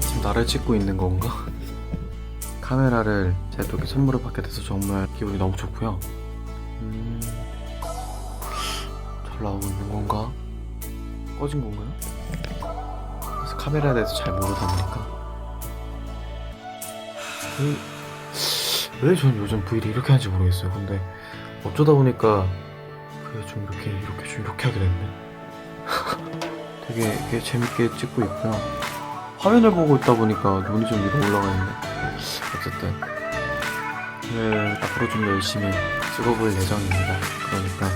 지금 나를 찍고 있는 건가? 카메라를 이렇게 선물을 받게 돼서 정말 기분이 너무 좋고요. 음, 잘 나오고 있는 건가? 꺼진 건가요? 그래서 카메라에 대해서 잘 모르다 보니까 왜 전 요즘 브이를 이렇게 하는지 모르겠어요. 근데 어쩌다 보니까 그게 좀 이렇게 이렇게 좀 이렇게 하게 됐네. 되게, 되게 재밌게 찍고 있고요. 화면을 보고 있다 보니까 눈이 좀 위로 올라가 있네. 어쨌든 오늘 앞으로 좀 열심히 찍어볼 예정입니다. 그러니까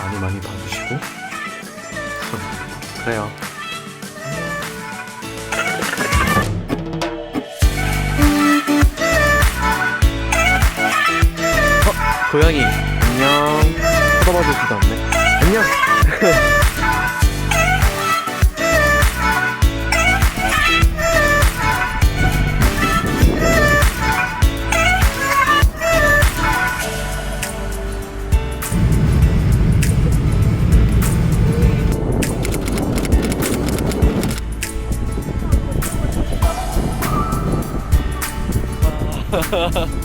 많이 많이 봐주시고 그래요. 고양이. 안녕. 쳐다봐줄 수도 없네. 안녕. Ha ha ha.